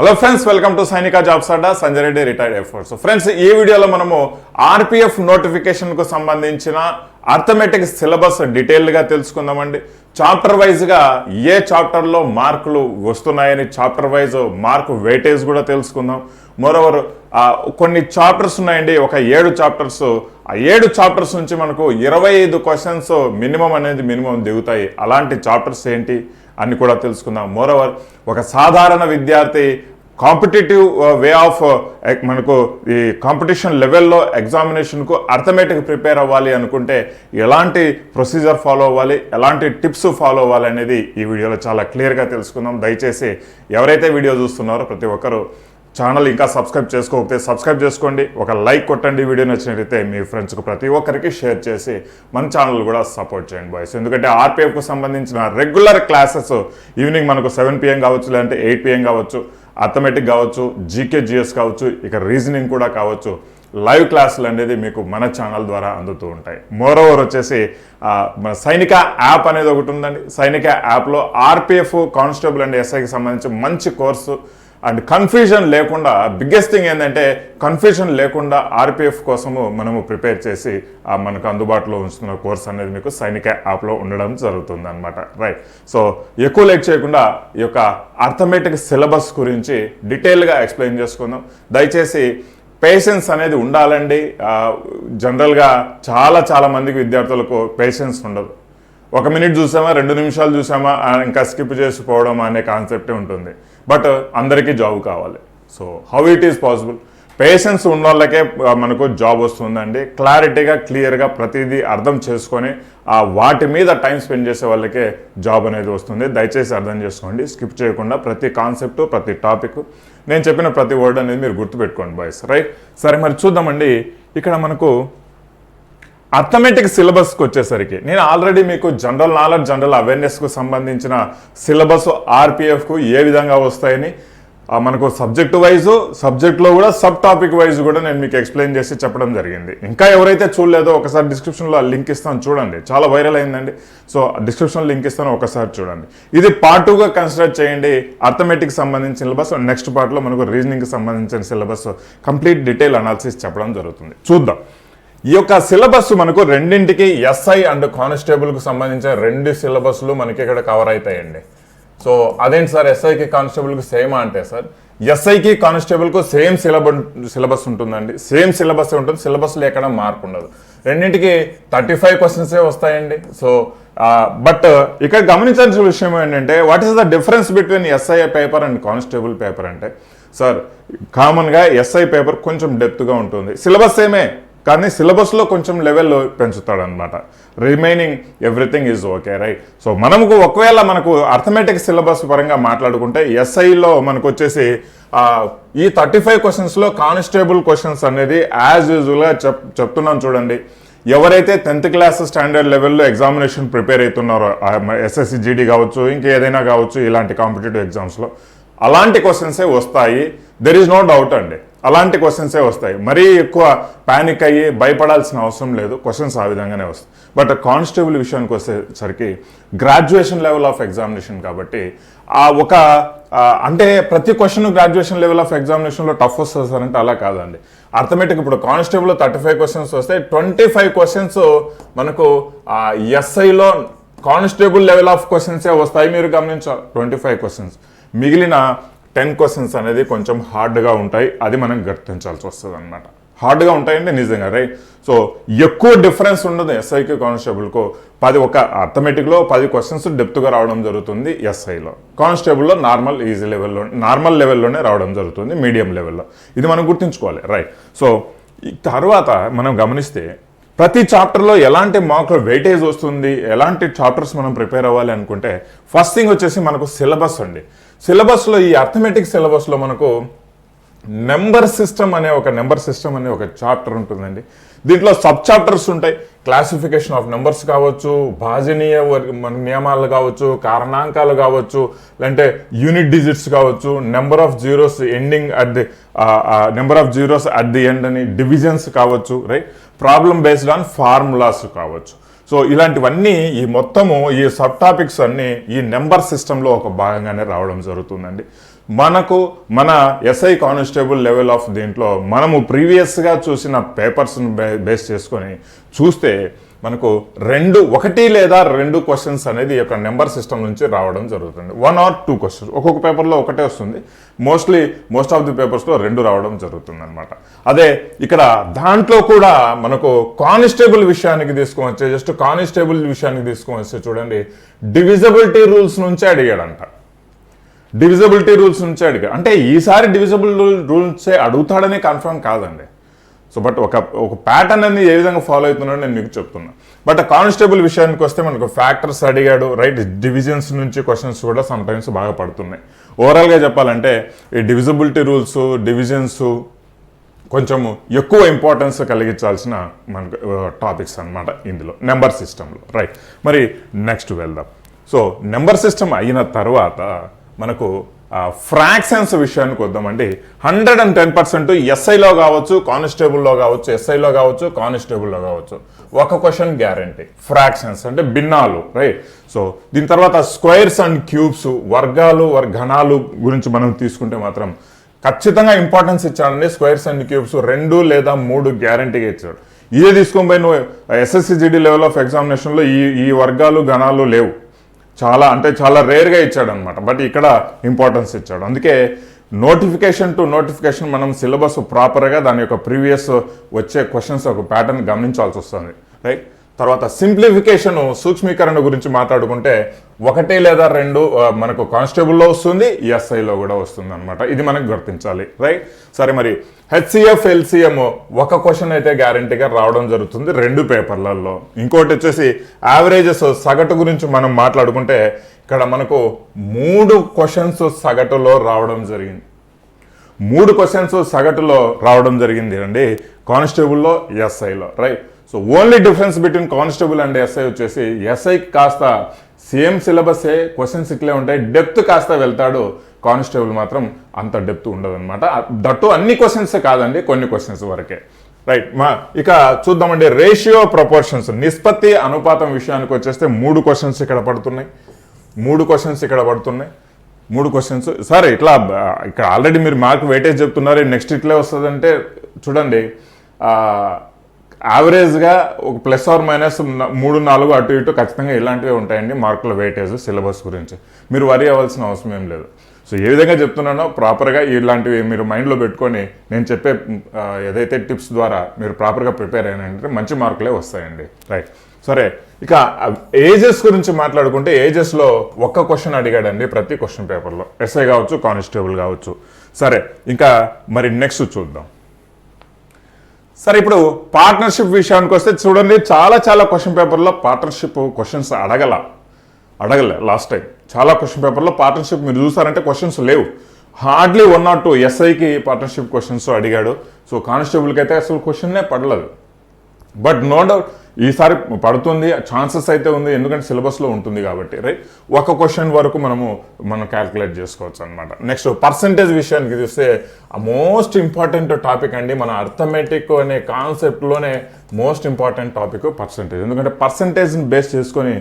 Hello friends welcome to Sainik jobs Adda Sanjay Reddy retired efforts friends ఈ వీడియోలో మనము RPF నోటిఫికేషన్కు సంబంధించిన arithmetic syllabus డీటెయిల్గా తెలుసుకుందామండి. చాప్టర్ వైజ్గా ఏ చాప్టర్లో మార్కులు వస్తున్నాయని చాప్టర్ వైజ్ మార్కు వెయిటేజ్ కూడా తెలుసుకుందాం. మోరోవర్ కొన్ని చాప్టర్స్ ఉన్నాయండి. ఒక ఏడు చాప్టర్స్ ఆ ఏడు చాప్టర్స్ నుంచి మనకు ఇరవై ఐదు క్వశ్చన్స్ మినిమం అనేది మినిమం దిగుతాయి. అలాంటి చాప్టర్స్ ఏంటి అని కూడా తెలుసుకుందాం. మోరోవర్ ఒక సాధారణ విద్యార్థి కాంపిటేటివ్ వే ఆఫ్ మనకు ఈ కాంపిటీషన్ లెవెల్లో ఎగ్జామినేషన్కు అర్థమెటిక్ ప్రిపేర్ అవ్వాలి అనుకుంటే ఎలాంటి ప్రొసీజర్ ఫాలో అవ్వాలి ఎలాంటి టిప్స్ ఫాలో అవ్వాలి అనేది ఈ వీడియోలో చాలా క్లియర్గా తెలుసుకుందాం. దయచేసి ఎవరైతే వీడియో చూస్తున్నారో ప్రతి ఒక్కరూ ఛానల్ ఇంకా సబ్స్క్రైబ్ చేసుకోకపోతే సబ్స్క్రైబ్ చేసుకోండి. ఒక లైక్ కొట్టండి వీడియో నచ్చినట్లయితే మీ ఫ్రెండ్స్కు ప్రతి ఒక్కరికి షేర్ చేసి మన ఛానల్ కూడా సపోర్ట్ చేయండి బాయ్స్ ఎందుకంటే ఆర్పిఎఫ్కు సంబంధించిన రెగ్యులర్ క్లాసెస్ ఈవినింగ్ మనకు సెవెన్ పిఎం కావచ్చు లేదంటే ఎయిట్ పిఎం కావచ్చు. అథమెటిక్ కావచ్చు జీకే జిఎస్ కావచ్చు ఇక రీజనింగ్ కూడా కావచ్చు లైవ్ క్లాసులు అనేది మీకు మన ఛానల్ ద్వారా అందుతూ ఉంటాయి. మోరోవర్ వచ్చేసి మన సైనిక యాప్ అనేది ఒకటి ఉందండి. సైనిక యాప్లో ఆర్పిఎఫ్ కానిస్టేబుల్ అండ్ ఎస్ఐకి సంబంధించి మంచి కోర్సు అండ్ కన్ఫ్యూజన్ లేకుండా బిగ్గెస్ట్ థింగ్ ఏంటంటే కన్ఫ్యూజన్ లేకుండా ఆర్పిఎఫ్ కోసము మనము ప్రిపేర్ చేసి మనకు అందుబాటులో ఉంచుతున్న కోర్స్ అనేది మీకు సైనిక యాప్లో ఉండడం జరుగుతుంది అనమాట రైట్ సో ఎక్కువ లేట్ చేయకుండా ఈ యొక్క అర్థమెటిక్ సిలబస్ గురించి డీటెయిల్గా ఎక్స్ప్లెయిన్ చేసుకుందాం. దయచేసి పేషెన్స్ అనేది ఉండాలండి. జనరల్గా చాలా చాలా మందికి విద్యార్థులకు పేషెన్స్ ఉండదు. ఒక మినిట్ చూసామా రెండు నిమిషాలు చూసామా ఇంకా స్కిప్ చేసిపోవడం అనే కాన్సెప్టే ఉంటుంది. బట్ అందరికీ జాబ్ కావాలి. So how it is possible patience ఉన్న వాళ్ళకే మనకు జాబ్ వస్తుందండి. క్లారిటీగా క్లియర్గా ప్రతిదీ అర్థం చేసుకొని ఆ వాటి మీద టైం స్పెండ్ చేసే వాళ్ళకే జాబ్ అనేది వస్తుంది. దయచేసి అర్థం చేసుకోండి. స్కిప్ చేయకుండా ప్రతి కాన్సెప్ట్ ప్రతి టాపిక్ నేను చెప్పిన ప్రతి వర్డ్ అనేది మీరు గుర్తుపెట్టుకోండి బాయ్స్ రైట్ సరే మరి చూద్దామండి. ఇక్కడ మనకు అథమెటిక్ సిలబస్కి వచ్చేసరికి నేను ఆల్రెడీ మీకు జనరల్ నాలెడ్జ్ జనరల్ అవేర్నెస్కు సంబంధించిన సిలబస్ ఆర్పిఎఫ్కు ఏ విధంగా వస్తాయని మనకు సబ్జెక్ట్ వైజ్ సబ్జెక్ట్లో కూడా సబ్ టాపిక్ వైజ్ కూడా నేను మీకు ఎక్స్ప్లెయిన్ చేసి చెప్పడం జరిగింది. ఇంకా ఎవరైతే చూడలేదో ఒకసారి డిస్క్రిప్షన్లో ఆ లింక్ ఇస్తాను చూడండి. చాలా వైరల్ అయిందండి. సో డిస్క్రిప్షన్ లింక్ ఇస్తాను ఒకసారి చూడండి. ఇది పార్ట్ టూగా కన్సిడర్ చేయండి. అర్థమెటిక్ సంబంధించిన సిలబస్ నెక్స్ట్ పార్ట్లో మనకు రీజనింగ్కి సంబంధించిన సిలబస్ కంప్లీట్ డీటెయిల్ అనాలిసిస్ చెప్పడం జరుగుతుంది. చూద్దాం. ఈ యొక్క సిలబస్ మనకు రెండింటికి ఎస్ఐ అండ్ కానిస్టేబుల్కి సంబంధించిన రెండు సిలబస్లు మనకి ఇక్కడ కవర్ అవుతాయండి సో అదేంటి సార్? ఎస్ఐకి కానిస్టేబుల్కి సేమ్ అంటే సార్? ఎస్ఐకి కానిస్టేబుల్కు సేమ్ సిలబస్ సిలబస్ ఉంటుందండి. సేమ్ సిలబస్ ఉంటుంది. సిలబస్లో ఎక్కడ మార్పు ఉండదు. రెండింటికి థర్టీ ఫైవ్ క్వశ్చన్సే వస్తాయండి. సో బట్ ఇక్కడ గమనించాల్సిన విషయం ఏంటంటే what is the difference between SI paper and constable paper అంటే సార్ కామన్గా ఎస్ఐ పేపర్ కొంచెం డెప్త్గా ఉంటుంది. సిలబస్ సేమే. కానీ సిలబస్లో కొంచెం లెవెల్ పెంచుతాడు అనమాట remaining everything is okay right? So మనకు ఒకవేళ మనకు అర్థమెటిక్ సిలబస్ పరంగా మాట్లాడుకుంటే ఎస్ఐలో మనకు వచ్చేసి ఈ థర్టీ ఫైవ్ క్వశ్చన్స్లో కానిస్టేబుల్ క్వశ్చన్స్ అనేది యాజ్ యూజువల్గా చెప్ చెప్తున్నాం చూడండి. ఎవరైతే టెన్త్ క్లాస్ స్టాండర్డ్ లెవెల్లో ఎగ్జామినేషన్ ప్రిపేర్ అవుతున్నారో ఎస్ఎస్సి జీడీ కావచ్చు ఇంకేదైనా కావచ్చు ఇలాంటి కాంపిటేటివ్ ఎగ్జామ్స్లో అలాంటి క్వశ్చన్సే వస్తాయి. దెర్ ఈజ్ నో డౌట్ అండి. అలాంటి క్వశ్చన్సే వస్తాయి. మరీ ఎక్కువ ప్యానిక్ అయ్యి భయపడాల్సిన అవసరం లేదు. క్వశ్చన్స్ ఆ విధంగానే వస్తాయి. బట్ కానిస్టేబుల్ విషయానికి వచ్చేసరికి గ్రాడ్యుయేషన్ లెవెల్ ఆఫ్ ఎగ్జామినేషన్ కాబట్టి ఆ ఒక అంటే ప్రతి క్వశ్చన్ గ్రాడ్యుయేషన్ లెవెల్ ఆఫ్ ఎగ్జామినేషన్లో టఫ్ వస్తుంది సార్ అంటే అలా కాదండి. అర్థమెటిక్ ఇప్పుడు కానిస్టేబుల్లో థర్టీ ఫైవ్ క్వశ్చన్స్ వస్తే ట్వంటీ ఫైవ్ క్వశ్చన్స్ మనకు ఎస్ఐలో కానిస్టేబుల్ లెవెల్ ఆఫ్ క్వశ్చన్సే వస్తాయి మీరు గమనించాలి. ట్వంటీ ఫైవ్ క్వశ్చన్స్ మిగిలిన టెన్ క్వశ్చన్స్ అనేది కొంచెం హార్డ్గా ఉంటాయి. అది మనం గుర్తించాల్సి వస్తుంది అనమాట హార్డ్గా ఉంటాయండి నిజంగా రైట్? సో ఎక్కువ డిఫరెన్స్ ఉండదు ఎస్ఐకి కానిస్టేబుల్కు. పది ఒక అథమెటిక్లో పది క్వశ్చన్స్ డెప్త్గా రావడం జరుగుతుంది ఎస్ఐలో కానిస్టేబుల్లో నార్మల్ ఈజీ లెవెల్లో నార్మల్ లెవెల్లోనే రావడం జరుగుతుంది మీడియం లెవెల్లో. ఇది మనం గుర్తుంచుకోవాలి రైట్? సో తర్వాత మనం గమనిస్తే ప్రతి చాప్టర్లో ఎలాంటి మార్కులు వెయిటేజ్ వస్తుంది ఎలాంటి చాప్టర్స్ మనం ప్రిపేర్ అవ్వాలి అనుకుంటే ఫస్ట్ థింగ్ వచ్చేసి మనకు సిలబస్ అండి. సిలబస్లో ఈ అర్థమెటిక్ సిలబస్లో మనకు నెంబర్ సిస్టమ్ అనే ఒక నెంబర్ సిస్టమ్ అనే ఒక చాప్టర్ ఉంటుందండి. దీంట్లో సబ్ చాప్టర్స్ ఉంటాయి. క్లాసిఫికేషన్ ఆఫ్ నెంబర్స్ కావచ్చు భాజనీయ మన నియమాలు కావచ్చు కారణాంకాలు కావచ్చు లేదంటే యూనిట్ డిజిట్స్ కావచ్చు number of zeros ending at the number of zeros at the end అని డివిజన్స్ కావచ్చు right? Problem based on formulas కావచ్చు. సో ఇలాంటివన్నీ ఈ మొత్తము ఈ సబ్ టాపిక్స్ అన్నీ ఈ నెంబర్ సిస్టంలో ఒక భాగంగానే రావడం జరుగుతుందండి. మనకు మన ఎస్ఐ కానిస్టేబుల్ లెవెల్ ఆఫ్ దీంట్లో మనము ప్రీవియస్గా చూసిన పేపర్స్ని బేస్ చేసుకొని చూస్తే మనకు రెండు ఒకటి లేదా రెండు క్వశ్చన్స్ అనేది ఈ యొక్క నెంబర్ సిస్టమ్ నుంచి రావడం జరుగుతుంది. వన్ ఆర్ టూ క్వశ్చన్స్ ఒక్కొక్క పేపర్లో ఒకటే వస్తుంది. మోస్ట్లీ మోస్ట్ ఆఫ్ ది పేపర్స్లో రెండు రావడం జరుగుతుంది అనమాట అదే ఇక్కడ దాంట్లో కూడా మనకు కానిస్టేబుల్ విషయానికి తీసుకువచ్చే జస్ట్ కానిస్టేబుల్ విషయానికి తీసుకొని వస్తే చూడండి డివిజబిలిటీ రూల్స్ నుంచే అడిగాడంట. డివిజబిలిటీ రూల్స్ నుంచే అడిగాడు. అంటే ఈసారి డివిజబుల్ రూల్సే అడుగుతాడని కన్ఫర్మ్ కాదండి. సో బట్ ఒక ఒక ప్యాటర్న్ అనేది ఏ విధంగా ఫాలో అవుతున్నాడో నేను మీకు చెప్తున్నా. బట్ కానిస్టేబుల్ విషయానికి వస్తే మనకు ఫ్యాక్టర్స్ అడిగాడు రైట్ డివిజన్స్ నుంచి క్వశ్చన్స్ కూడా సమ్ టైమ్స్ బాగా పడుతున్నాయి. ఓవరాల్గా చెప్పాలంటే ఈ డివిజబిలిటీ రూల్స్ డివిజన్స్ కొంచెం ఎక్కువ ఇంపార్టెన్స్ కలిగించాల్సిన మనకు టాపిక్స్ అన్నమాట ఇందులో నెంబర్ సిస్టంలో రైట్ మరి నెక్స్ట్ వెళ్దాం. సో నెంబర్ సిస్టమ్ అయిన తర్వాత మనకు ఫ్రాక్షన్స్ విషయానికి వద్దామండి. హండ్రెడ్ అండ్ టెన్ పర్సెంట్ ఎస్ఐలో కావచ్చు కానిస్టేబుల్లో కావచ్చు ఎస్ఐలో కావచ్చు కానిస్టేబుల్లో కావచ్చు. ఒక క్వశ్చన్ గ్యారంటీ ఫ్రాక్షన్స్ అంటే భిన్నాలు రైట్ సో దీని తర్వాత స్క్వేర్స్ అండ్ క్యూబ్స్ వర్గాలు వర్- ఘనాలు గురించి మనం తీసుకుంటే మాత్రం ఖచ్చితంగా ఇంపార్టెన్స్ ఇచ్చాడండి. స్క్వేర్స్ అండ్ క్యూబ్స్ రెండు లేదా మూడు గ్యారంటీగా ఇచ్చాడు. ఇదే తీసుకొని పోయి నువ్వు ఎస్ఎస్సి జీడీ లెవెల్ ఆఫ్ ఎగ్జామినేషన్లో ఈ ఈ వర్గాలు గణాలు లేవు. చాలా అంటే చాలా రేర్గా ఇచ్చాడు అనమాట బట్ ఇక్కడ ఇంపార్టెన్స్ ఇచ్చాడు. అందుకే నోటిఫికేషన్ టు నోటిఫికేషన్ మనం సిలబస్ ప్రాపర్గా దాని యొక్క ప్రీవియస్ వచ్చే క్వశ్చన్స్ ఒక ప్యాటర్న్ గమనించాల్సి వస్తుంది. రైట్ తర్వాత సింప్లిఫికేషన్ సూక్ష్మీకరణ గురించి మాట్లాడుకుంటే ఒకటి లేదా రెండు మనకు కానిస్టేబుల్లో వస్తుంది ఎస్ఐలో కూడా వస్తుంది అనమాట ఇది మనకు గుర్తించాలి రైట్? సరే మరి హెచ్సిఎఫ్ ఎల్సిఎం ఒక క్వశ్చన్ అయితే గ్యారంటీగా రావడం జరుగుతుంది రెండు పేపర్లలో. ఇంకోటి వచ్చేసి యావరేజెస్ సగటు గురించి మనం మాట్లాడుకుంటే ఇక్కడ మనకు మూడు క్వశ్చన్స్ సగటులో రావడం జరిగింది. మూడు క్వశ్చన్స్ సగటులో రావడం జరిగింది అండి కానిస్టేబుల్లో ఎస్ఐలో right? So only difference between constable and SI వచ్చేసి ఎస్ఐకి కాస్త సేమ్ సిలబసే క్వశ్చన్స్ ఇట్లే ఉంటాయి. డెప్త్ కాస్త వెళ్తాడు. కానిస్టేబుల్ మాత్రం అంత డెప్త్ ఉండదన్నమాట. దట్టు అన్ని క్వశ్చన్స్ కాదండి కొన్ని క్వశ్చన్స్ వరకే. రైట్ మా ఇక చూద్దామండి. రేషియో ప్రపోర్షన్స్ నిష్పత్తి అనుపాతం విషయానికి వచ్చేస్తే మూడు క్వశ్చన్స్ ఇక్కడ పడుతున్నాయి. మూడు క్వశ్చన్స్ ఇక్కడ పడుతున్నాయి. మూడు క్వశ్చన్స్ సరే ఇట్లా ఇక్కడ ఆల్రెడీ మీరు మార్క్ వెయిటేజ్ చెప్తున్నారు. నెక్స్ట్ ఇట్లే వస్తుందంటే చూడండి యావరేజ్గా ఒక ప్లస్ ఆర్ మైనస్ మూడు నాలుగు అటు ఇటు ఖచ్చితంగా ఇలాంటివే ఉంటాయండి మార్కుల వెయిటేజ్ సిలబస్ గురించి. మీరు వరి అవ్వాల్సిన అవసరం ఏం లేదు. సో ఏ విధంగా చెప్తున్నానో ప్రాపర్గా ఇలాంటివి మీరు మైండ్లో పెట్టుకొని నేను చెప్పే ఏదైతే టిప్స్ ద్వారా మీరు ప్రాపర్గా ప్రిపేర్ అయినంటే మంచి మార్కులే వస్తాయండి. రైట్ సరే ఇక ఏజెస్ గురించి మాట్లాడుకుంటే ఏజెస్లో ఒక్క క్వశ్చన్ అడిగాడండి ప్రతి క్వశ్చన్ పేపర్లో ఎస్ఐ కావచ్చు కానిస్టేబుల్ కావచ్చు. సరే ఇంకా మరి నెక్స్ట్ చూద్దాం. సరే ఇప్పుడు పార్ట్నర్షిప్ విషయానికి వస్తే చూడండి చాలా చాలా క్వశ్చన్ పేపర్లో పార్ట్నర్షిప్ క్వశ్చన్స్ అడగల. అడగలే లాస్ట్ టైం చాలా క్వశ్చన్ పేపర్లో పార్ట్నర్షిప్ మీరు చూసారంటే క్వశ్చన్స్ లేవు. హార్డ్లీ వన్ నాట్ టూ ఎస్ఐకి పార్ట్నర్షిప్ క్వశ్చన్స్ అడిగాడు. సో కానిస్టేబుల్కి అయితే అసలు క్వశ్చన్నే పడలేదు. బట్ నో డౌట్ ఈసారి పడుతుంది ఛాన్సెస్ అయితే ఉంది ఎందుకంటే సిలబస్లో ఉంటుంది కాబట్టి రైట్ ఒక క్వశ్చన్ వరకు మనము మనం క్యాల్కులేట్ చేసుకోవచ్చు అనమాట నెక్స్ట్ పర్సంటేజ్ విషయానికి చూస్తే మోస్ట్ ఇంపార్టెంట్ టాపిక్ అండి మన అర్థమెటిక్ అనే కాన్సెప్ట్లోనే మోస్ట్ ఇంపార్టెంట్ టాపిక్ పర్సంటేజ్ ఎందుకంటే పర్సంటేజ్ని బేస్ చేసుకొని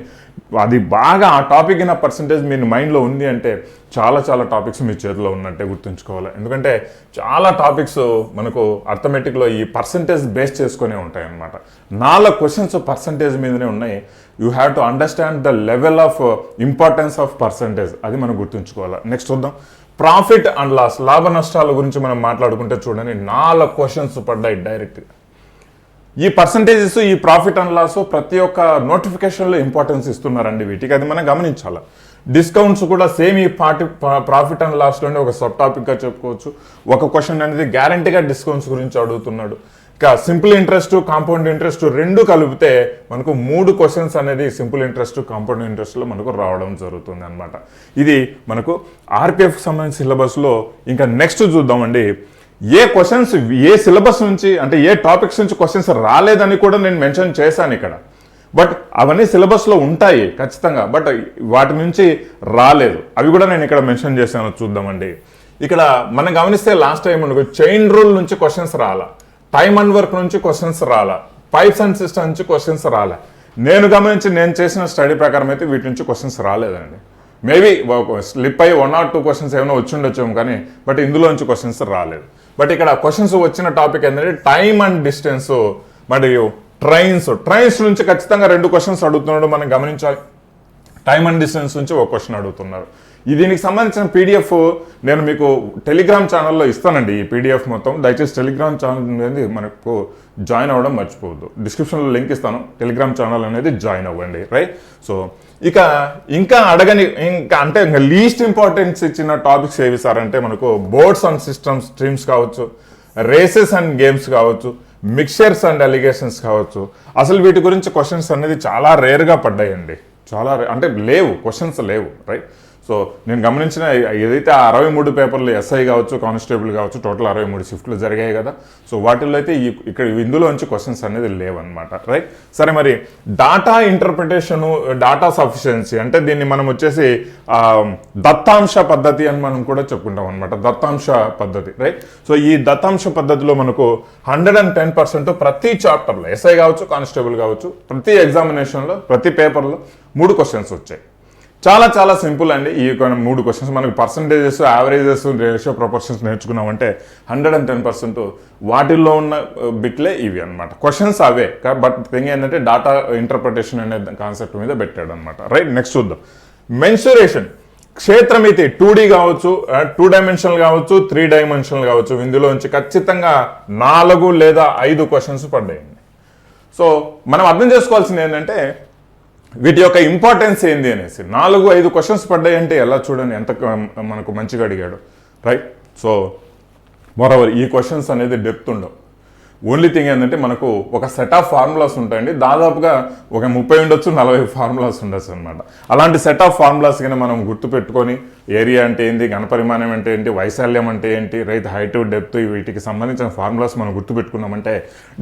అది బాగా ఆ టాపిక్ అయిన పర్సంటేజ్ మీ మైండ్లో ఉంది అంటే చాలా చాలా టాపిక్స్ మీ చేతిలో ఉన్నట్టే గుర్తుంచుకోవాలి. ఎందుకంటే చాలా టాపిక్స్ మనకు అర్థమెటిక్లో ఈ పర్సంటేజ్ బేస్ చేసుకునే ఉంటాయి అన్నమాట నాలుగు క్వశ్చన్స్ పర్సంటేజ్ మీదనే ఉన్నాయి. You have to understand the level of importance of percentage అది మనం గుర్తుంచుకోవాలి. నెక్స్ట్ చూద్దాం. ప్రాఫిట్ అండ్ లాస్ లాభ నష్టాల గురించి మనం మాట్లాడుకుంటే చూడండి. నాలుగు క్వశ్చన్స్ పడ్డాయి డైరెక్ట్గా ఈ పర్సంటేజెస్ ఈ ప్రాఫిట్ అండ్ లాస్ ప్రతి ఒక్క నోటిఫికేషన్లో ఇంపార్టెన్స్ ఇస్తున్నారండి వీటికి. అది మనం గమనించాలి. డిస్కౌంట్స్ కూడా సేమ్ ఈ పార్టీ ప్రాఫిట్ అండ్ లాస్లోనే ఒక సబ్ టాపిక్గా చెప్పుకోవచ్చు. ఒక క్వశ్చన్ అనేది గ్యారంటీగా డిస్కౌంట్స్ గురించి అడుగుతున్నాడు. ఇంకా సింపుల్ ఇంట్రెస్ట్ కాంపౌండ్ ఇంట్రెస్ట్ రెండు కలిపితే మనకు మూడు క్వశ్చన్స్ అనేది సింపుల్ ఇంట్రెస్ట్ కాంపౌండ్ ఇంట్రెస్ట్లో మనకు రావడం జరుగుతుంది అనమాట ఇది మనకు ఆర్పిఎఫ్ సంబంధించిన సిలబస్లో ఇంకా నెక్స్ట్ చూద్దామండి. ఏ క్వశ్చన్స్ ఏ సిలబస్ నుంచి అంటే ఏ టాపిక్స్ నుంచి క్వశ్చన్స్ రాలేదని కూడా నేను మెన్షన్ చేశాను ఇక్కడ. బట్ అవన్నీ సిలబస్లో ఉంటాయి ఖచ్చితంగా బట్ వాటి నుంచి రాలేదు. అవి కూడా నేను ఇక్కడ మెన్షన్ చేశాను చూద్దామండి. ఇక్కడ మనం గమనిస్తే లాస్ట్ టైం మనకు చైన్ రూల్ నుంచి క్వశ్చన్స్ రాలా టైమ్ అండ్ వర్క్ నుంచి క్వశ్చన్స్ రాలా పైప్స్ అండ్ సిస్టమ్ నుంచి క్వశ్చన్స్ రాలా. నేను గమనించి నేను చేసిన స్టడీ ప్రకారం అయితే వీటి నుంచి క్వశ్చన్స్ రాలేదండి. మేబీ స్లిప్ అయ్యి వన్ ఆర్ టూ క్వశ్చన్స్ ఏమైనా వచ్చి ఉండొచ్చేమో కానీ బట్ ఇందులో నుంచి క్వశ్చన్స్ రాలేదు. బట్ ఇక్కడ క్వశ్చన్స్ వచ్చిన టాపిక్ ఏంటంటే టైమ్ అండ్ డిస్టెన్స్ మరియు ట్రైన్స్ ట్రైన్స్ నుంచి ఖచ్చితంగా రెండు క్వశ్చన్స్ అడుగుతున్నాడు మనం గమనించాలి. టైమ్ అండ్ డిస్టెన్స్ నుంచి ఒక క్వశ్చన్ అడుగుతున్నారు. ఈ దీనికి సంబంధించిన పీడిఎఫ్ నేను మీకు టెలిగ్రామ్ ఛానల్లో ఇస్తానండి. ఈ పీడిఎఫ్ మొత్తం. దయచేసి టెలిగ్రామ్ ఛానల్ అనేది మనకు జాయిన్ అవ్వడం మర్చిపోవద్దు. డిస్క్రిప్షన్లో లింక్ ఇస్తాను. టెలిగ్రామ్ ఛానల్ అనేది జాయిన్ అవ్వండి. రైట్ సో ఇక ఇంకా అడగని ఇంకా అంటే ఇంకా లీస్ట్ ఇంపార్టెన్స్ ఇచ్చిన టాపిక్స్ ఏవి సార్? అంటే మనకు బోర్డ్స్ అండ్ సిస్టమ్స్ స్ట్రీమ్స్ కావచ్చు రేసెస్ అండ్ గేమ్స్ కావచ్చు. మిక్చర్స్ అండ్ అలిగేషన్స్ కావచ్చు. అసలు వీటి గురించి క్వశ్చన్స్ అనేది చాలా రేర్గా పడ్డాయండి. చాలా రే- అంటే లేవు క్వశ్చన్స్ లేవు రైట్ సో నేను గమనించిన ఏదైతే ఆ అరవై మూడు పేపర్లు ఎస్ఐ కావచ్చు కానిస్టేబుల్ కావచ్చు టోటల్ అరవై మూడు షిఫ్ట్లు జరిగాయి కదా. సో వాటిల్లో అయితే ఈ ఇక్కడ ఇందులోంచి క్వశ్చన్స్ అనేది లేవన్నమాట. రైట్? సరే మరి డాటా ఇంటర్ప్రిటేషను డాటా సఫిషియన్సీ అంటే దీన్ని మనం వచ్చేసి దత్తాంశ పద్ధతి అని మనం కూడా చెప్పుకుంటాం అనమాట దత్తాంశ పద్ధతి రైట్? సో ఈ దత్తాంశ పద్ధతిలో మనకు హండ్రెడ్ అండ్ టెన్ పర్సెంట్ ప్రతి చాప్టర్లో ఎస్ఐ కావచ్చు కానిస్టేబుల్ కావచ్చు ప్రతి ఎగ్జామినేషన్లో ప్రతి పేపర్లో మూడు క్వశ్చన్స్ వచ్చాయి. చాలా చాలా సింపుల్ అండి. ఈ మూడు క్వశ్చన్స్ మనకు పర్సంటేజెస్ యావరేజెస్ రేషియో ప్రొపోర్షన్స్ నేర్చుకున్నామంటే హండ్రెడ్ అండ్ టెన్ పర్సెంట్ వాటిల్లో ఉన్న uh, బిట్లే ఇవి అనమాట క్వశ్చన్స్ అవే. బట్ థింగ్ ఏంటంటే డాటా ఇంటర్ప్రిటేషన్ అనే కాన్సెప్ట్ మీద పెట్టాడు అనమాట రైట్ నెక్స్ట్ చూద్దాం మెన్సురేషన్ క్షేత్రమితి టూ డీ కావచ్చు uh, టూ డైమెన్షనల్ కావచ్చు త్రీ డైమెన్షనల్ కావచ్చు. ఇందులో నుంచి ఖచ్చితంగా నాలుగు లేదా ఐదు క్వశ్చన్స్ పడ్డాయండి. సో మనం అర్థం చేసుకోవాల్సింది ఏంటంటే వీటి యొక్క ఇంపార్టెన్స్ ఏంది అనేసి. నాలుగు ఐదు క్వశ్చన్స్ పడ్డాయంటే ఎలా చూడండి ఎంత మనకు మంచిగా అడిగాడు. రైట్ సో మరోవర్ ఈ క్వశ్చన్స్ అనేది డెప్త్ ఉండవు. ఓన్లీ థింగ్ ఏంటంటే మనకు ఒక సెట్ ఆఫ్ ఫార్ములాస్ ఉంటాయండి. దాదాపుగా ఒక ముప్పై ఉండొచ్చు నలభై ఫార్ములాస్ ఉండొచ్చు అనమాట అలాంటి సెట్ ఆఫ్ ఫార్ములాస్ కానీ మనం గుర్తుపెట్టుకొని ఏరియా అంటే ఏంటి ఘనపరిమాణం అంటే ఏంటి? వైశాల్యం అంటే ఏంటి? రైతు హైట్ డెప్త్ వీటికి సంబంధించిన ఫార్ములాస్ మనం గుర్తుపెట్టుకున్నామంటే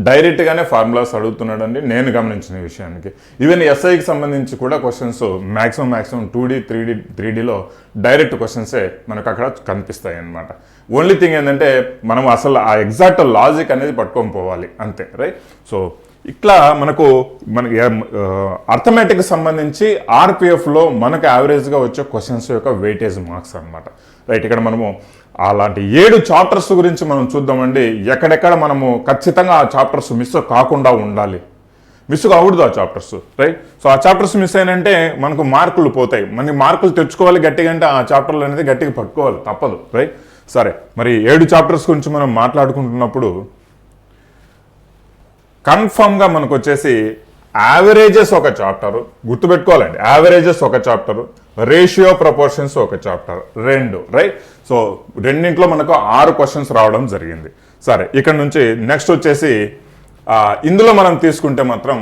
డైరెక్ట్గానే ఫార్ములాస్ అడుగుతున్నాడండి. నేను గమనించిన విషయానికి. ఈవెన్ ఎస్ఐకి సంబంధించి కూడా questions maximum maximum two D three D three డీలో డైరెక్ట్ క్వశ్చన్సే మనకు అక్కడ కనిపిస్తాయి అన్నమాట ఓన్లీ థింగ్ ఏంటంటే మనం అసలు ఆ ఎగ్జాక్ట్ లాజిక్ అనేది పట్టుకొని పోవాలి. అంతే రైట్ సో ఇట్లా మనకు మనకి అర్థమెటిక్ సంబంధించి ఆర్పిఎఫ్లో మనకు యావరేజ్గా వచ్చే క్వశ్చన్స్ యొక్క వెయిటేజ్ మార్క్స్ అన్నమాట. రైట్ ఇక్కడ మనము అలాంటి ఏడు చాప్టర్స్ గురించి మనం చూద్దామండి. ఎక్కడెక్కడ మనము ఖచ్చితంగా ఆ చాప్టర్స్ మిస్ కాకుండా ఉండాలి. మిస్ కాకూడదు ఆ చాప్టర్స్ రైట్ సో ఆ చాప్టర్స్ మిస్ అయినంటే మనకు మార్కులు పోతాయి. మనకి మార్కులు తెచ్చుకోవాలి గట్టిగా అంటే ఆ చాప్టర్లు అనేది గట్టిగా పట్టుకోవాలి తప్పదు రైట్ సరే మరి ఏడు చాప్టర్స్ గురించి మనం మాట్లాడుకుంటున్నప్పుడు కన్ఫామ్గా మనకు వచ్చేసి యావరేజెస్ ఒక చాప్టరు గుర్తుపెట్టుకోవాలండి. యావరేజెస్ ఒక చాప్టరు రేషియో ప్రపోర్షన్స్ ఒక చాప్టర్ రెండు రైట్ సో రెండింట్లో మనకు ఆరు క్వశ్చన్స్ రావడం జరిగింది. సరే ఇక్కడ నుంచి నెక్స్ట్ వచ్చేసి ఇందులో మనం తీసుకుంటే మాత్రం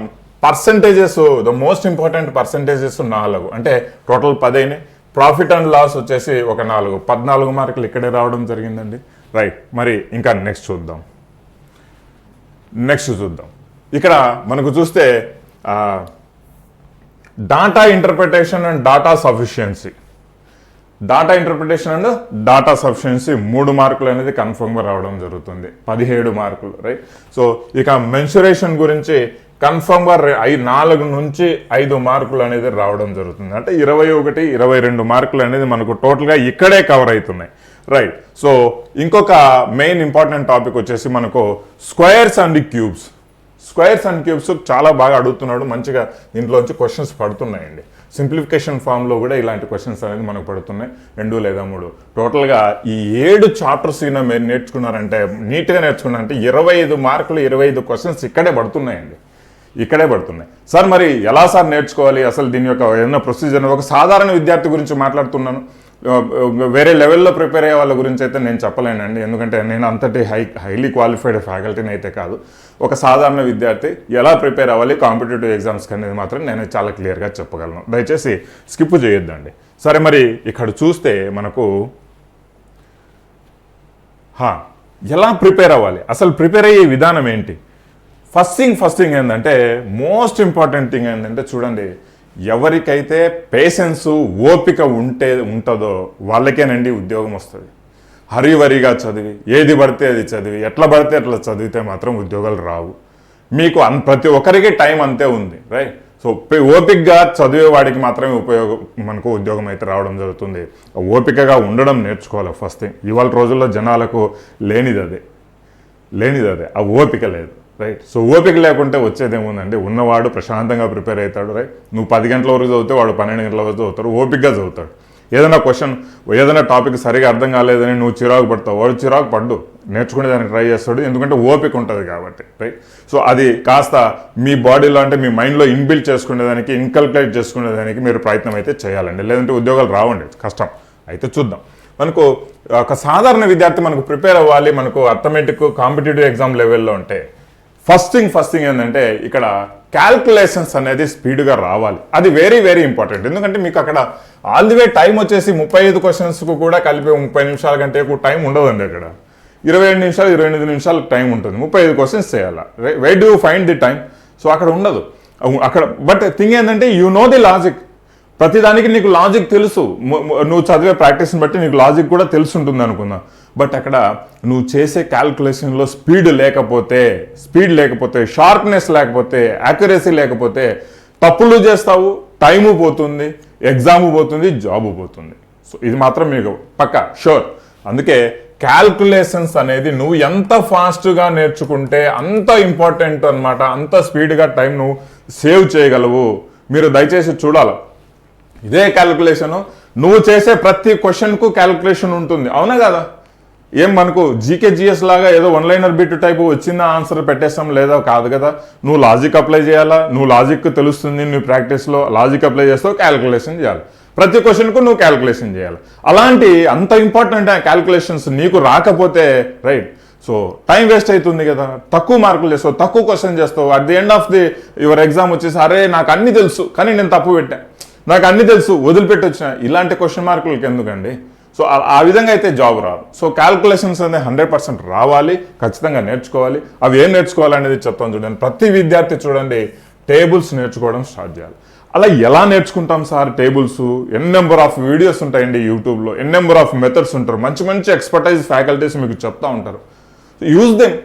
percentages the most important percentages నాలుగు. అంటే టోటల్ పదైన ప్రాఫిట్ అండ్ లాస్ వచ్చేసి ఒక నాలుగు. పద్నాలుగు మార్కులు ఇక్కడే రావడం జరిగిందండి. రైట్ మరి ఇంకా నెక్స్ట్ చూద్దాం. నెక్స్ట్ చూద్దాం. ఇక్కడ మనకు చూస్తే data interpretation and data sufficiency data interpretation and data sufficiency మూడు మార్కులు అనేది కన్ఫర్మ్గా రావడం జరుగుతుంది. పదిహేడు మార్కులు రైట్ సో ఇక మెన్సురేషన్ గురించి కన్ఫర్మ్గా ఐ నాలుగు నుంచి ఐదు మార్కులు అనేది రావడం జరుగుతుంది. అంటే ఇరవై ఒకటి ఇరవై రెండు మార్కులు అనేది మనకు టోటల్గా ఇక్కడే కవర్ అవుతున్నాయి రైట్ సో ఇంకొక మెయిన్ ఇంపార్టెంట్ టాపిక్ వచ్చేసి మనకు squares and cubes squares and cubes చాలా బాగా అడుగుతున్నాడు మంచిగా దీంట్లోంచి క్వశ్చన్స్ పడుతున్నాయండి. సింప్లిఫికేషన్ ఫామ్లో కూడా ఇలాంటి క్వశ్చన్స్ అనేది మనకు పడుతున్నాయి. రెండు లేదా మూడు. టోటల్గా ఈ ఏడు చాప్టర్స్ అయినా మీరు నేర్చుకున్నారంటే నీట్గా నేర్చుకున్నారంటే ఇరవై ఐదు మార్కులు ఇరవై ఐదు క్వశ్చన్స్ ఇక్కడే పడుతున్నాయండి. ఇక్కడే పడుతున్నాయి. సార్ మరి ఎలా సార్ నేర్చుకోవాలి? అసలు దీని యొక్క ఏదైనా ప్రొసీజర్ ఒక సాధారణ విద్యార్థి గురించి మాట్లాడుతున్నాను. వేరే లెవెల్లో ప్రిపేర్ అయ్యే వాళ్ళ గురించి అయితే నేను చెప్పలేనండి. ఎందుకంటే నేను అంతటి హై హైలీ క్వాలిఫైడ్ ఫ్యాకల్టీని అయితే కాదు. ఒక సాధారణ విద్యార్థి ఎలా ప్రిపేర్ అవ్వాలి కాంపిటేటివ్ ఎగ్జామ్స్కి అనేది మాత్రం నేను చాలా క్లియర్గా చెప్పగలను. దయచేసి స్కిప్ చేయొద్దండి. సరే మరి ఇక్కడ చూస్తే మనకు ఎలా ప్రిపేర్ అవ్వాలి? అసలు ప్రిపేర్ అయ్యే విధానం ఏంటి? ఫస్ట్ థింగ్ ఫస్ట్ థింగ్ ఏంటంటే మోస్ట్ ఇంపార్టెంట్ థింగ్ ఏంటంటే చూడండి ఎవరికైతే పేషెన్స్ ఓపిక ఉంటే ఉంటుందో వాళ్ళకేనండి ఉద్యోగం వస్తుంది. హరివరిగా చదివి ఏది పడితే అది చదివి ఎట్లా పడితే అట్లా చదివితే మాత్రం ఉద్యోగాలు రావు. మీకు అన్ ప్రతి ఒక్కరికి టైం అంతే ఉంది రైట్ సో ఓపికగా చదివే వాడికి మాత్రమే ఉపయోగం మనకు ఉద్యోగం అయితే రావడం జరుగుతుంది. ఓపికగా ఉండడం నేర్చుకోవాలి ఫస్ట్ థింగ్ ఇవాళ రోజుల్లో జనాలకు లేనిది అదే లేనిది అదే ఆ ఓపిక లేదు. రైట్ సో ఓపిక లేకుంటే వచ్చేది ఏముందండి ఉన్నవాడు ప్రశాంతంగా ప్రిపేర్ అవుతాడు రైట్ నువ్వు పది గంటల వరకు చదివితే వాడు పన్నెండు గంటల వరకు చదువుతాడు ఓపికగా చదువుతాడు. ఏదైనా క్వశ్చన్ ఏదైనా టాపిక్ సరిగా అర్థం కాలేదని నువ్వు చిరాకు పడతావు. వాడు చిరాకు పడ్డు. నేర్చుకునే దానికి ట్రై చేస్తాడు. ఎందుకంటే ఓపిక ఉంటుంది కాబట్టి రైట్ సో అది కాస్త మీ బాడీలో అంటే మీ మైండ్లో ఇన్బిల్డ్ చేసుకునేదానికి ఇన్కల్కులేట్ చేసుకునేదానికి మీరు ప్రయత్నం అయితే చేయాలండి. లేదంటే ఉద్యోగాలు రావండి. కష్టం. అయితే చూద్దాం. మనకు ఒక సాధారణ విద్యార్థి మనకు ప్రిపేర్ అవ్వాలి. మనకు అర్థమెటిక్ కాంపిటేటివ్ ఎగ్జామ్ లెవెల్లో ఉంటే ఫస్ట్ థింగ్ ఫస్ట్ థింగ్ ఏంటంటే ఇక్కడ క్యాల్కులేషన్స్ అనేది స్పీడ్గా రావాలి. అది వెరీ వెరీ ఇంపార్టెంట్ ఎందుకంటే మీకు అక్కడ ఆల్ ది వే టైం వచ్చేసి ముప్పై ఐదు క్వశ్చన్స్కు కూడా కలిపి ముప్పై నిమిషాల కంటే ఎక్కువ టైం ఉండదండి అక్కడ. ఇరవై ఏడు నిమిషాలు ఇరవై ఎనిమిది నిమిషాలు టైం ఉంటుంది. ముప్పై ఐదు క్వశ్చన్స్ చేయాలి? Why do find the time so అక్కడ ఉండదు. అక్కడ బట్ థింగ్ ఏంటంటే యు నో ది లాజిక్ ప్రతిదానికి నీకు లాజిక్ తెలుసు. నువ్వు చదివే ప్రాక్టీస్ని బట్టి నీకు లాజిక్ కూడా తెలుసుంటుంది అనుకుందాం. బట్ అక్కడ నువ్వు చేసే క్యాల్కులేషన్లో స్పీడ్ లేకపోతే స్పీడ్ లేకపోతే షార్ప్నెస్ లేకపోతే యాక్యురసీ లేకపోతే తప్పులు చేస్తావు టైము పోతుంది ఎగ్జామ్ పోతుంది జాబు పోతుంది. సో ఇది మాత్రం మీకు పక్క షూర్ అందుకే క్యాల్కులేషన్స్ అనేది నువ్వు ఎంత ఫాస్ట్గా నేర్చుకుంటే అంత ఇంపార్టెంట్ అన్నమాట అంత స్పీడ్గా టైం నువ్వు సేవ్ చేయగలవు. మీరు దయచేసి చూడాలి. ఇదే క్యాల్కులేషను నువ్వు చేసే ప్రతి క్వశ్చన్కు క్యాలిక్యులేషన్ ఉంటుంది. అవునా కదా? ఏం మనకు జీకే జిఎస్ లాగా ఏదో వన్ లైనర్ బిట్ టైప్ వచ్చిందా ఆన్సర్ పెట్టేస్తాం లేదా కాదు కదా? నువ్వు లాజిక్ అప్లై చేయాలా? నువ్వు లాజిక్ తెలుస్తుంది నువ్వు ప్రాక్టీస్లో లాజిక్ అప్లై చేస్తావు క్యాలిక్యులేషన్ చేయాలి. ప్రతి క్వశ్చన్కు నువ్వు క్యాలిక్యులేషన్ చేయాలి. అలాంటి అంత ఇంపార్టెంట్ క్యాలిక్యులేషన్స్ నీకు రాకపోతే రైట్ సో టైం వేస్ట్ అవుతుంది కదా. తక్కువ మార్కులు చేస్తావు తక్కువ క్వశ్చన్ చేస్తావు. At the end of the your exam వచ్చేసి అరే నాకు అన్ని తెలుసు కానీ నేను తప్పు పెట్టాను నాకు అన్ని తెలుసు వదిలిపెట్టి వచ్చిన ఇలాంటి క్వశ్చన్ మార్కులకి ఎందుకండి? సో ఆ- విధంగా అయితే జాబ్ రాదు. సో క్యాల్కులేషన్స్ అనేది హండ్రెడ్ పర్సెంట్ రావాలి ఖచ్చితంగా నేర్చుకోవాలి. అవి ఏం నేర్చుకోవాలనేది చెప్తాను చూడండి. ప్రతి విద్యార్థి చూడండి టేబుల్స్ నేర్చుకోవడం స్టార్ట్ చేయాలి. అలా ఎలా నేర్చుకుంటాం sir tables N number of videos ఉంటాయండి యూట్యూబ్లో. ఎన్ నెంబర్ ఆఫ్ మెథడ్స్ ఉంటారు. మంచి మంచి ఎక్స్పర్టైజ్ ఫ్యాకల్టీస్ మీకు చెప్తా ఉంటారు. యూజ్ దెమ్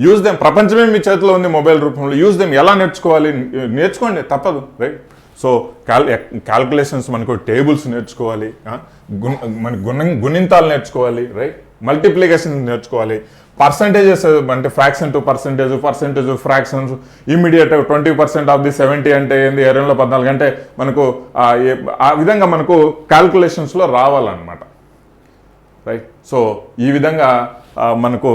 యూజ్ దెమ్ ప్రపంచమే మీ చేతిలో ఉంది మొబైల్ రూపంలో. యూజ్ దెమ్ ఎలా నేర్చుకోవాలి? నేర్చుకోండి. తప్పదు. రైట్ సో క్యాల్ క్యాల్కులేషన్స్ మనకు టేబుల్స్ నేర్చుకోవాలి మన గుణ గుణింతాలు నేర్చుకోవాలి రైట్ మల్టిప్లికేషన్ నేర్చుకోవాలి. పర్సంటేజెస్ అంటే fraction to percentage percentage fractions immediate twenty percent of the seventy అంటే ఏంది? ఇరవైలో పద్నాలుగు అంటే మనకు ఆ విధంగా మనకు క్యాల్కులేషన్స్లో రావాలన్నమాట. రైట్ సో ఈ విధంగా మనకు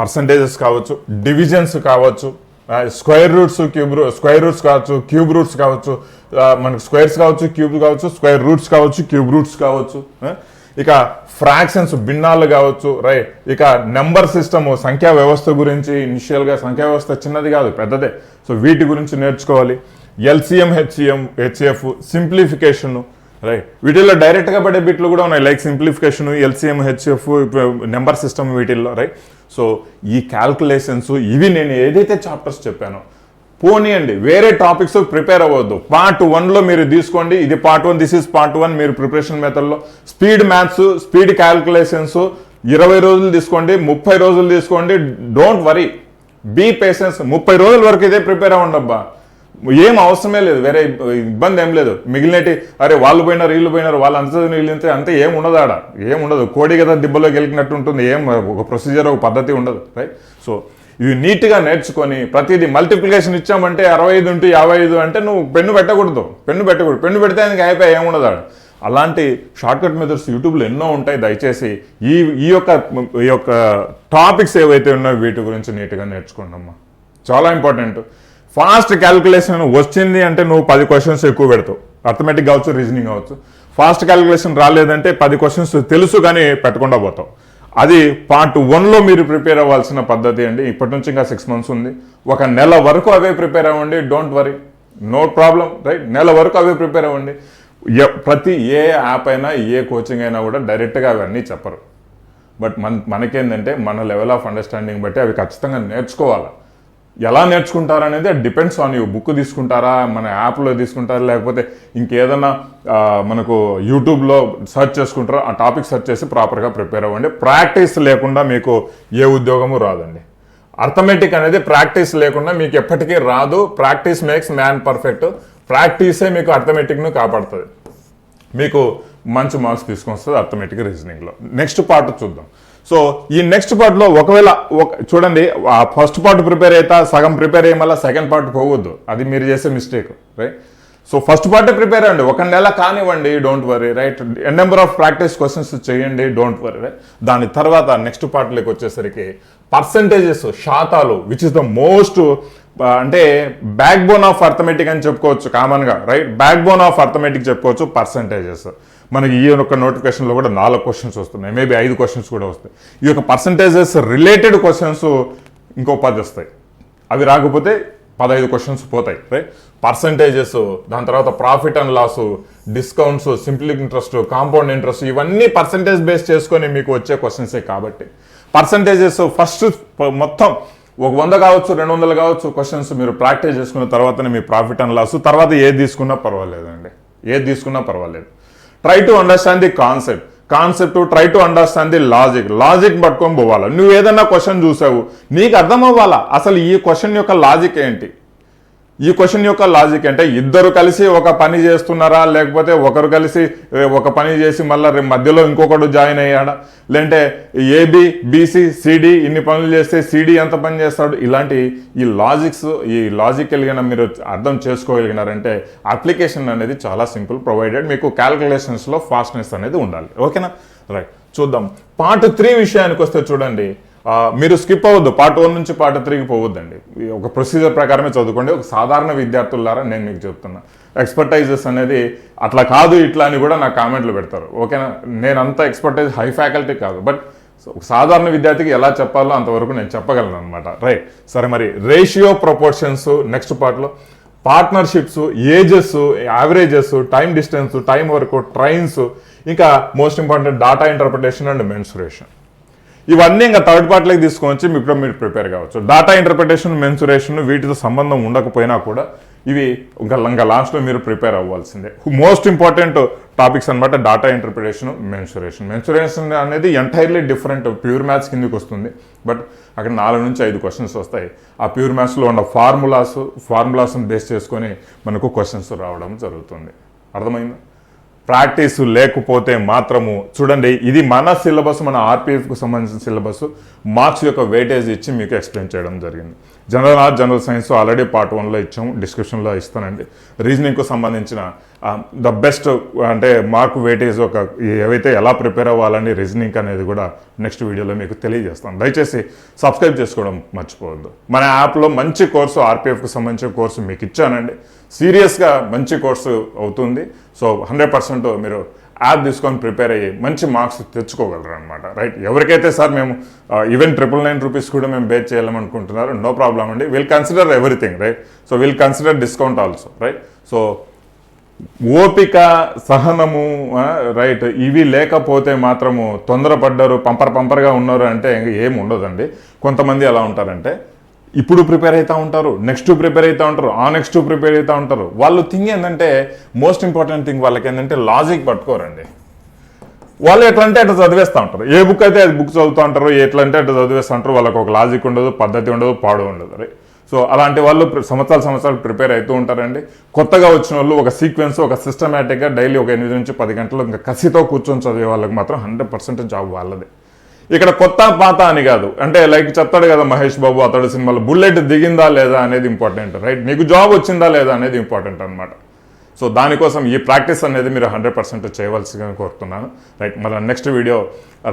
పర్సంటేజెస్ కావచ్చు డివిజన్స్ కావచ్చు square roots cube square roots కావచ్చు క్యూబ్ రూట్స్ కావచ్చు మనకు స్క్వేర్స్ కావచ్చు క్యూబ్ కావచ్చు స్క్వేర్ రూట్స్ కావచ్చు క్యూబ్ రూట్స్ కావచ్చు ఇక ఫ్రాక్షన్స్ భిన్నాలు కావచ్చు రైట్. ఇక నెంబర్ సిస్టమ్ సంఖ్యా వ్యవస్థ గురించి ఇనిషియల్గా సంఖ్యా వ్యవస్థ చిన్నది కాదు పెద్దదే. సో వీటి గురించి నేర్చుకోవాలి. LCM HCM HF simplification right వీటిల్లో డైరెక్ట్గా పడే బిట్లు కూడా ఉన్నాయి. Like simplification LCM HF number system వీటిల్లో రైట్ సో ఈ క్యాల్కులేషన్స్ ఇవి నేను ఏదైతే చాప్టర్స్ చెప్పానో పోనీయండి వేరే టాపిక్స్ ప్రిపేర్ అవ్వద్దు. పార్ట్ వన్లో మీరు తీసుకోండి. ఇది part one this is part one మీరు ప్రిపరేషన్ మెథడ్లో స్పీడ్ మ్యాథ్స్ స్పీడ్ క్యాల్కులేషన్స్ ఇరవై రోజులు తీసుకోండి ముప్పై రోజులు తీసుకోండి. డోంట్ వరీ బీ పేషెన్స్ ముప్పై రోజుల వరకు ఇదే ప్రిపేర్ అవ్వండి అబ్బా ఏం అవసరమే లేదు వేరే ఇబ్బంది ఏం లేదు. మిగిలినటి అరే వాళ్ళు పోయినారు వీళ్ళు పోయినారు వాళ్ళు అంత వీళ్ళంతే అంతే ఏం ఉండదు ఆడ. ఏం ఉండదు. కోడి కదా దిబ్బలో గెలికినట్టు ఉంటుంది. ఏం ఒక ప్రొసీజర్ ఒక పద్ధతి ఉండదు రైట్ సో ఇవి నీట్గా నేర్చుకొని ప్రతిదీ మల్టిప్లికేషన్ ఇచ్చామంటే అరవై ఐదు ఉంటే యాభై ఐదు అంటే నువ్వు పెన్ను పెట్టకూడదు. పెన్ను పెట్టకూడదు. పెన్ను పెడితే ఆయనకి అయిపోయి ఏముండదు ఆడ. అలాంటి షార్ట్కట్ మెథడ్స్ యూట్యూబ్లో ఎన్నో ఉంటాయి. దయచేసి ఈ ఈ యొక్క ఈ యొక్క టాపిక్స్ ఏవైతే ఉన్నాయో వీటి గురించి నీట్గా నేర్చుకోండి అమ్మా. చాలా ఇంపార్టెంట్ ఫాస్ట్ క్యాలిక్యులేషన్ వచ్చింది అంటే నువ్వు పది క్వశ్చన్స్ ఎక్కువ పెడతావు. అర్థమెటిక్ కావచ్చు రీజనింగ్ కావచ్చు. ఫాస్ట్ క్యాలిక్యులేషన్ రాలేదంటే పది క్వశ్చన్స్ తెలుసు కానీ పెట్టకుండా పోతావు. అది పార్ట్ వన్లో మీరు ప్రిపేర్ అవ్వాల్సిన పద్ధతి అండి. ఇప్పటి నుంచి ఇంకా సిక్స్ మంత్స్ ఉంది. ఒక నెల వరకు అవే ప్రిపేర్ అవ్వండి. Don't worry no problem right నెల వరకు అవే ప్రిపేర్ అవ్వండి. ప్రతి ఏ యాప్ అయినా ఏ కోచింగ్ అయినా కూడా డైరెక్ట్గా అవన్నీ చెప్పరు. బట్ మన మనకేంటంటే మన లెవెల్ ఆఫ్ అండర్స్టాండింగ్ బట్టి అవి ఖచ్చితంగా నేర్చుకోవాలి. ఎలా నేర్చుకుంటారు అనేది డిపెండ్స్ ఆన్ యూ బుక్ తీసుకుంటారా మన యాప్లో తీసుకుంటారా లేకపోతే ఇంకేదైనా మనకు యూట్యూబ్లో సెర్చ్ చేసుకుంటారో ఆ టాపిక్ సెర్చ్ చేసి ప్రాపర్గా ప్రిపేర్ అవ్వండి. ప్రాక్టీస్ లేకుండా మీకు ఏ ఉద్యోగము రాదండి. అర్థమెటిక్ అనేది ప్రాక్టీస్ లేకుండా మీకు ఎప్పటికీ రాదు. Practice makes man perfect. ప్రాక్టీసే మీకు అర్థమెటిక్ను కాపాడుతుంది. మీకు మంచి మార్క్స్ తీసుకొస్తుంది అర్థమెటిక్ రీజనింగ్లో. నెక్స్ట్ పార్ట్ చూద్దాం. సో ఈ నెక్స్ట్ పార్ట్లో ఒకవేళ ఒక చూడండి ఫస్ట్ పార్ట్ ప్రిపేర్ అయితే సగం ప్రిపేర్ అయ్యి సెకండ్ పార్ట్ పోవద్దు. అది మీరు చేసే mistake right so first part prepare అవ్వండి. ఒక నెల కానివ్వండి don't worry right n number of practice questions చేయండి డోంట్ వరీ రైట్ దాని తర్వాత నెక్స్ట్ పార్ట్లోకి వచ్చేసరికి పర్సంటేజెస్ శాతాలు విచ్ ఇస్ ద మోస్ట్ అంటే బ్యాక్ బోన్ ఆఫ్ అర్థమెటిక్ అని చెప్పుకోవచ్చు కామన్గా right backbone of arithmetic చెప్పుకోవచ్చు పర్సంటేజెస్ మనకి ఈ యొక్క నోటిఫికేషన్లో కూడా నాలుగు క్వశ్చన్స్ వస్తున్నాయి. మేబీ ఐదు క్వశ్చన్స్ కూడా వస్తాయి. ఈ యొక్క పర్సంటేజెస్ రిలేటెడ్ క్వశ్చన్స్ ఇంకో పది వస్తాయి. అవి రాకపోతే పదహైదు క్వశ్చన్స్ పోతాయి రైట్ పర్సంటేజెస్ దాని తర్వాత profit and loss discounts simple interest compound interest ఇవన్నీ పర్సంటేజ్ బేస్ చేసుకొని మీకు వచ్చే క్వశ్చన్సే కాబట్టి. పర్సంటేజెస్ ఫస్ట్ మొత్తం ఒక వంద కావచ్చు రెండు వందలు కావచ్చు క్వశ్చన్స్ మీరు ప్రాక్టీస్ చేసుకున్న తర్వాతనే మీ ప్రాఫిట్ అండ్ లాస్ తర్వాత ఏది తీసుకున్నా పర్వాలేదండి. ఏది తీసుకున్నా పర్వాలేదు. Try to understand the concept concept try to understand the logic logic పట్టుకొని పోవాలా? నువ్వు ఏదైనా క్వశ్చన్ చూసావు. నీకు అర్థం అవ్వాలా అసలు ఈ క్వశ్చన్ యొక్క లాజిక్ ఏంటి? ఈ క్వశ్చన్ యొక్క లాజిక్ అంటే ఇద్దరు కలిసి ఒక పని చేస్తున్నారా? లేకపోతే ఒకరు కలిసి ఒక పని చేసి మళ్ళీ మధ్యలో ఇంకొకడు జాయిన్ అయ్యాడా? లేదంటే ఏబి బీసీ సిడి ఇన్ని పనులు చేస్తే సిడి ఎంత పని చేస్తాడు? ఇలాంటి ఈ లాజిక్స్ ఈ లాజిక్ కలిగిన మీరు అర్థం చేసుకోగలిగినారంటే అప్లికేషన్ అనేది చాలా సింపుల్ ప్రొవైడెడ్ మీకు క్యాల్కులేషన్స్లో ఫాస్ట్నెస్ అనేది ఉండాలి. ఓకేనా రైట్ చూద్దాం. పార్ట్ త్రీ విషయానికి వస్తే చూడండి. మీరు స్కిప్ అవ్వద్దు. పార్ట్ వన్ నుంచి పార్ట్ త్రీకి పోవద్దండి. ఒక ప్రొసీజర్ ప్రకారమే చదువుకోండి. ఒక సాధారణ విద్యార్థులారా నేను మీకు చెప్తున్నా. ఎక్స్పర్టైజెస్ అనేది అట్లా కాదు ఇట్లా అని కూడా నాకు కామెంట్లు పెడతారు. ఓకేనా? నేను అంత ఎక్స్పర్టైజ్ హై ఫ్యాకల్టీ కాదు బట్ ఒక సాధారణ విద్యార్థికి ఎలా చెప్పాలో అంతవరకు నేను చెప్పగలను అనమాట రైట్ సరే మరి రేషియో ప్రపోర్షన్స్ నెక్స్ట్ పార్ట్లో partnerships ages averages time distance time వరకు ట్రైన్స్ ఇంకా most important data interpretation and mensuration ఇవన్నీ ఇంకా థర్డ్ పార్టీలకు తీసుకొని మీకు మీరు ప్రిపేర్ కావచ్చు. డాటా ఇంటర్ప్రిటేషన్ మెన్సురేషన్ వీటితో సంబంధం ఉండకపోయినా కూడా ఇవి ఇంకా ఇంకా లాస్ట్లో మీరు ప్రిపేర్ అవ్వాల్సిందే. మోస్ట్ ఇంపార్టెంట్ టాపిక్స్ అనమాట డాటా ఇంటర్ప్రిటేషన్ మెన్సురేషన్ మెన్సురేషన్ అనేది ఎంటైర్లీ డిఫరెంట్ ప్యూర్ మ్యాథ్స్ కిందకి వస్తుంది. బట్ అక్కడ నాలుగు నుంచి ఐదు క్వశ్చన్స్ వస్తాయి. ఆ ప్యూర్ మ్యాథ్స్లో ఉన్న ఫార్ములాస్ ఫార్ములాస్ని బేస్ చేసుకొని మనకు క్వశ్చన్స్ రావడం జరుగుతుంది. అర్థమైందా? ప్రాక్టీస్ లేకపోతే మాత్రము చూడండి ఇది మన సిలబస్ మన ఆర్పిఎఫ్కు సంబంధించిన సిలబస్. మార్క్స్ యొక్క వెయిటేజ్ ఇచ్చి మీకు ఎక్స్ప్లెయిన్ చేయడం జరిగింది. General art general science already part వన్లో ఇచ్చాము డిస్క్రిప్షన్లో ఇస్తానండి. రీజనింగ్కు సంబంధించిన ద బెస్ట్ అంటే మార్క్ వెయిటేజ్ ఒక ఏవైతే ఎలా ప్రిపేర్ అవ్వాలని రీజనింగ్ అనేది కూడా నెక్స్ట్ వీడియోలో మీకు తెలియజేస్తాను. దయచేసి సబ్స్క్రైబ్ చేసుకోవడం మర్చిపోవద్దు. మన యాప్లో మంచి కోర్సు ఆర్పిఎఫ్కి సంబంధించిన కోర్సు మీకు ఇచ్చానండి. సీరియస్గా మంచి కోర్సు అవుతుంది. సో హండ్రెడ్ పర్సెంట్ మీరు యాప్ తీసుకొని ప్రిపేర్ అయ్యి మంచి మార్క్స్ తెచ్చుకోగలరు అనమాట రైట్ ఎవరికైతే సార్ మేము ఈవెన్ ట్రిపుల్ నైన్ రూపీస్ కూడా మేము బేర్ చేయాలనుకుంటున్నారు నో ప్రాబ్లం అండి. Will consider everything right so will consider discount also right so ఓపిక సహనము రైట్ ఇవి లేకపోతే మాత్రము తొందరపడ్డారు పంపర్ పంపర్గా ఉన్నారు అంటే ఏమి ఏం ఉండదండి. కొంతమంది ఎలా ఉంటారంటే ఇప్పుడు ప్రిపేర్ అవుతూ ఉంటారు నెక్స్ట్ ప్రిపేర్ అవుతూ ఉంటారు ఆ నెక్స్ట్ ప్రిపేర్ అవుతూ ఉంటారు. వాళ్ళు థింగ్ ఏంటంటే మోస్ట్ ఇంపార్టెంట్ థింగ్ వాళ్ళకి ఏంటంటే లాజిక్ పట్టుకోరండి. వాళ్ళు ఎట్లా అంటే అట్లా చదివేస్తూ ఉంటారు. ఏ బుక్ అయితే అది బుక్ చదువుతూ ఉంటారు ఎట్లా అంటే అట్లా చదివేస్తూ ఉంటారు వాళ్ళకి ఒక లాజిక్ ఉండదు పద్ధతి ఉండదు పాడు ఉండదు. రైట్ సో అలాంటి వాళ్ళు సంవత్సరాలు సంవత్సరాలు ప్రిపేర్ అవుతూ ఉంటారండి. కొత్తగా వచ్చిన వాళ్ళు ఒక సీక్వెన్స్ ఒక సిస్టమేటిక్గా డైలీ ఒక ఎనిమిది నుంచి పది గంటలు ఇంకా కసితో కూర్చొని చదివే వాళ్ళకి మాత్రం హండ్రెడ్ పర్సెంట్ జాబ్ వాళ్ళదే. ఇక్కడ కొత్త పాత అని కాదు. అంటే లైక్ చెప్తాడు కదా మహేష్ బాబు అతడు సినిమాలో బుల్లెట్ దిగిందా లేదా అనేది ఇంపార్టెంట్ రైట్ నీకు జాబ్ వచ్చిందా లేదా అనేది ఇంపార్టెంట్ అనమాట సో దానికోసం ఈ ప్రాక్టీస్ అనేది మీరు హండ్రెడ్ పర్సెంట్ చేయవలసిగా కోరుతున్నాను. రైట్ మళ్ళీ నెక్స్ట్ వీడియో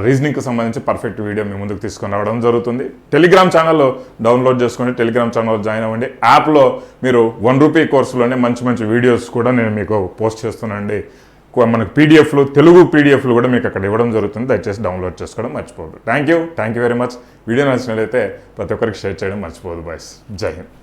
రీజనింగ్కి సంబంధించి పర్ఫెక్ట్ వీడియో మీ ముందుకు తీసుకొని రావడం జరుగుతుంది. టెలిగ్రామ్ ఛానల్ డౌన్లోడ్ చేసుకొని టెలిగ్రామ్ ఛానల్ జాయిన్ అవ్వండి. యాప్లో మీరు వన్ రూపీ కోర్సులోనే మంచి మంచి వీడియోస్ కూడా నేను మీకు పోస్ట్ చేస్తున్నానండి. మనకు పీడిఎఫ్లు తెలుగు పీడిఎఫ్లు కూడా మీకు అక్కడ ఇవ్వడం జరుగుతుంది. దయచేసి డౌన్లోడ్ చేసుకోవడం మర్చిపోదు thank you thank you very much video నచ్చినట్లయితే ప్రతి ఒక్కరికి షేర్ చేయడం మర్చిపోదు బాయ్స్ జై హింద్.